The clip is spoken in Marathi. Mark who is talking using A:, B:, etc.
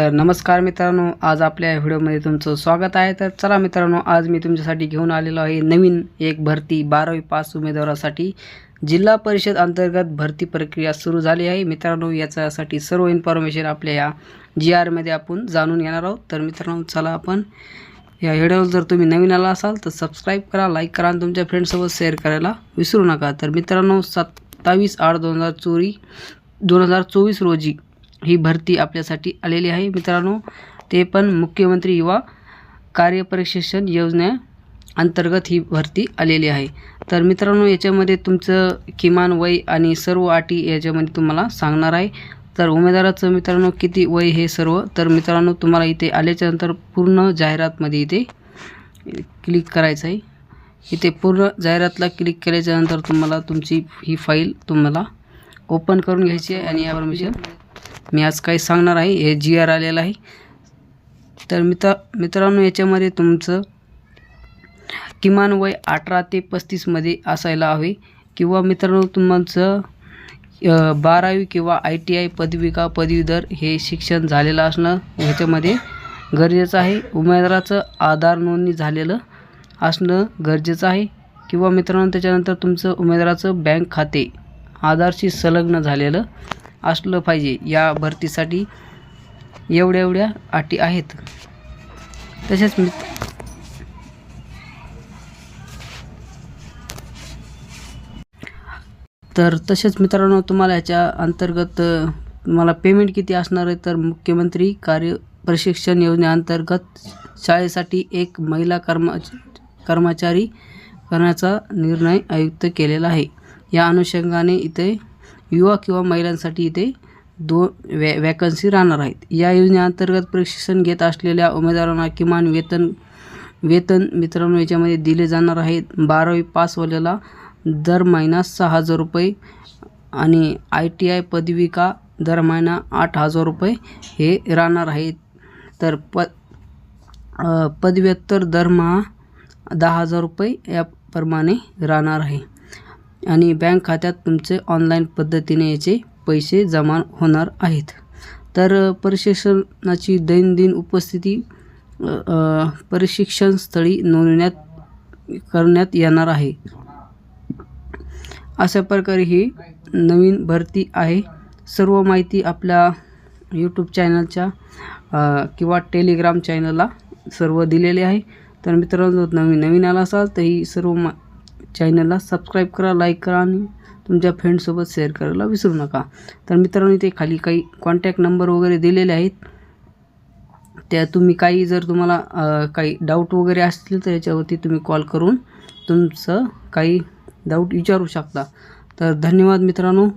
A: तर नमस्कार मित्रांनो आज आपल्या व्हिडिओमध्ये तुमचं स्वागत आहे. तर चला मित्रांनो आज मी तुमच्यासाठी घेऊन आलेलो आहे नवीन एक भरती बारावी पास उमेदवारासाठी. जिल्हा परिषद अंतर्गत भरती प्रक्रिया सुरू झाली आहे. मित्रांनो याच्यासाठी सर्व इन्फॉर्मेशन आपल्या या जी आरमध्ये आपण जाणून घेणार आहोत. तर मित्रांनो चला आपण या व्हिडिओवर जर तुम्ही नवीन आला असाल तर सबस्क्राईब करा लाईक करा आणि तुमच्या फ्रेंडसोबत शेअर करायला विसरू नका. तर मित्रांनो सत्तावीस आठ दोन हजार चोरी दोन हजार चोवीस रोजी ही भरती आपल्यासाठी आलेली आहे. मित्रांनो ते पण मुख्यमंत्री युवा कार्यप्रशिक्षण योजने अंतर्गत ही भरती आलेली आहे. तर मित्रांनो याच्यामध्ये तुमचं किमान वय आणि सर्व अटी याच्यामध्ये तुम्हाला सांगणार आहे. तर उमेदवाराचं मित्रांनो किती वय हे सर्व? तर मित्रांनो तुम्हाला इथे आल्याच्यानंतर पूर्ण जाहिरातमध्ये इथे क्लिक करायचं आहे. इथे पूर्ण जाहिरातला क्लिक केल्याच्यानंतर तुम्हाला तुमची ही फाईल तुम्हाला ओपन करून घ्यायची आहे आणि या परमिशन मी आज काही सांगणार आहे हे जी आर आलेलं आहे. तर मित्र मित्रांनो याच्यामध्ये तुमचं किमान वय अठरा ते पस्तीसमध्ये असायला हवे किंवा मित्रांनो तुमचं बारावी किंवा आय टी आय पदविका पदवीधर हे शिक्षण झालेलं असणं ह्याच्यामध्ये गरजेचं आहे. उमेदवाराचं आधार नोंदणी झालेलं असणं गरजेचं आहे. किंवा मित्रांनो त्याच्यानंतर तुमचं उमेदवाराचं बँक खाते आधारशी संलग्न झालेलं असलं पाहिजे. या भरतीसाठी एवढ्या एवढ्या अटी आहेत. तसेच मित तर तसेच मित्रांनो तुम्हाला याच्या अंतर्गत तुम्हाला पेमेंट किती असणार आहे तर मुख्यमंत्री कार्य प्रशिक्षण योजनेअंतर्गत शाळेसाठी एक महिला कर्मा कर्मचारी करण्याचा निर्णय आयुक्त केलेला आहे. या अनुषंगाने इथे युवा किंवा महिलांसाठी इथे दोन वॅ वॅकन्सी राहणार आहेत. या योजनेअंतर्गत प्रशिक्षण घेत असलेल्या उमेदवारांना किमान वेतन वेतन मित्रांनो याच्यामध्ये दिले जाणार आहेत. बारावी पासवाल्याला दर महिना सहा हजार रुपये आणि आय टी आय पदविका दर महिना आठ हजार रुपये हे राहणार आहेत. तर प पदव्युत्तर दरमहा दहा हजार रुपये याप्रमाणे राहणार आहे. आणि बँक खात्यात तुमचे ऑनलाईन पद्धतीने याचे पैसे जमा होणार आहेत. तर प्रशिक्षणाची दैनंदिन उपस्थिती प्रशिक्षण स्थळी नोंदण्यात करण्यात येणार आहे. अशा प्रकारे ही नवीन भरती आहे. सर्व माहिती आपल्या यूट्यूब चॅनलच्या किंवा टेलिग्राम चॅनलला सर्व दिलेले आहे. तर मित्रांनो नवीन नवीन आला असाल तर ही सर्व मा चॅनलला सबस्क्राईब करा लाईक करा आणि तुमच्या फ्रेंडसोबत शेअर करायला विसरू नका. तर मित्रांनो इथे खाली काही कॉन्टॅक्ट नंबर वगैरे दिलेले आहेत. त्या तुम्ही काही जर तुम्हाला काही डाऊट वगैरे असतील तर याच्यावरती तुम्ही कॉल करून तुमचं काही डाऊट विचारू शकता. तर धन्यवाद मित्रांनो.